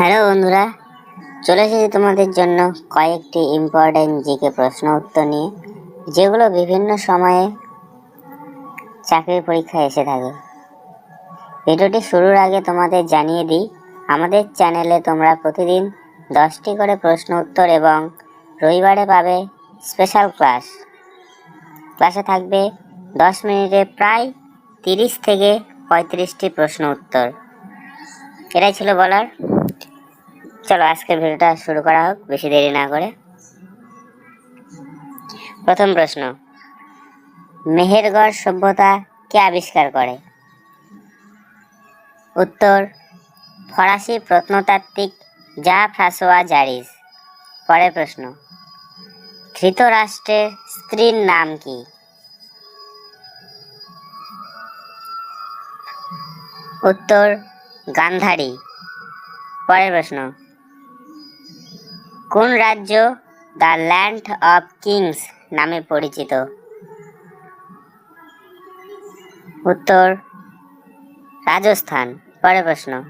Hello বন্ধুরা, চলে এসেছি তোমাদের জন্য কয়েকটি ইম্পর্টেন্ট জিকে প্রশ্ন উত্তর নিয়ে, যেগুলো বিভিন্ন সময়ে চাকরির পরীক্ষায় এসে থাকে। ভিডিওটি শুরুর আগে তোমাদের জানিয়ে দিই, আমাদের চ্যানেলে তোমরা প্রতিদিন দশটি করে প্রশ্ন উত্তর এবং রবিবারে পাবে স্পেশাল ক্লাস ক্লাসে থাকবে দশ মিনিটে প্রায় তিরিশ থেকে পঁয়ত্রিশটি প্রশ্ন উত্তর। এটাই ছিল বলার। চলো আজকের ভিডিওটা শুরু করা হোক, বেশি দেরি না করে। প্রথম প্রশ্ন, মেহেরগড় সভ্যতা কে আবিষ্কার করে? উত্তর, ফরাসি প্রত্নতাত্ত্বিক জা ফ্রাসোয়া জারিস পরের প্রশ্ন, ধৃতরাষ্ট্রের স্ত্রীর নাম কি? উত্তর, গান্ধারী। পরের প্রশ্ন কোন রাজ্য দ্য ল্যান্ড অফ কিংস নামে পরিচিত? উত্তর, রাজস্থান। পরে প্রশ্ন।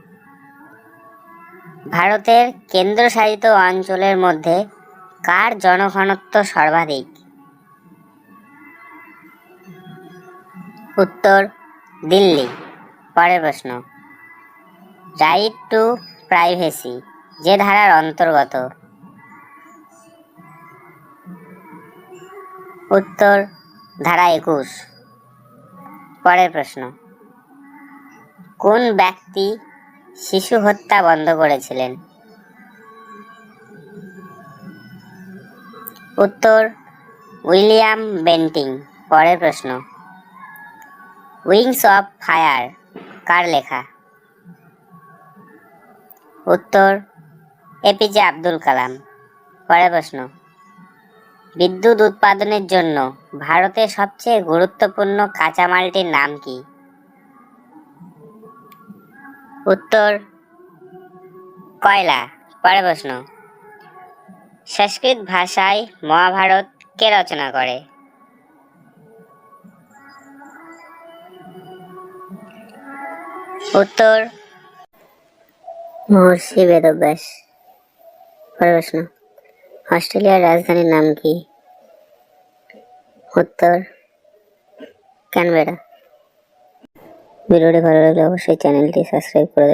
ভারতের কেন্দ্রশাসিত অঞ্চলের মধ্যে কার জনঘনত্ব সর্বাধিক? উত্তর, দিল্লি। পরের প্রশ্ন। রাইট টু প্রাইভেসি, যে ধারার অন্তর্গত। উত্তর ধারা একুশ। পরের প্রশ্ন। কোন ব্যক্তি শিশু হত্যা বন্ধ করেছিলেন? উত্তর উইলিয়াম বেন্টিং। পরের প্রশ্ন। উইংস অফ ফায়ার কার লেখা? উত্তর এপিজে আব্দুল কালাম। পরের প্রশ্ন। বিদ্যুৎ উৎপাদনের জন্য ভারতের সবচেয়ে গুরুত্বপূর্ণ কাঁচামালটির নাম কি? উত্তর, কয়লা। পরের প্রশ্ন। সংস্কৃত ভাষায় মহাভারত কে রচনা করে? উত্তর, মহর্ষি বেদব্যাস। পরের প্রশ্ন। অস্ট্রেলিয়ার রাজধানীর নাম কি? উত্তর ক্যানবেরা। ভিডিওটি ভালো লাগলে অবশ্যই চ্যানেলটি সাবস্ক্রাইব করে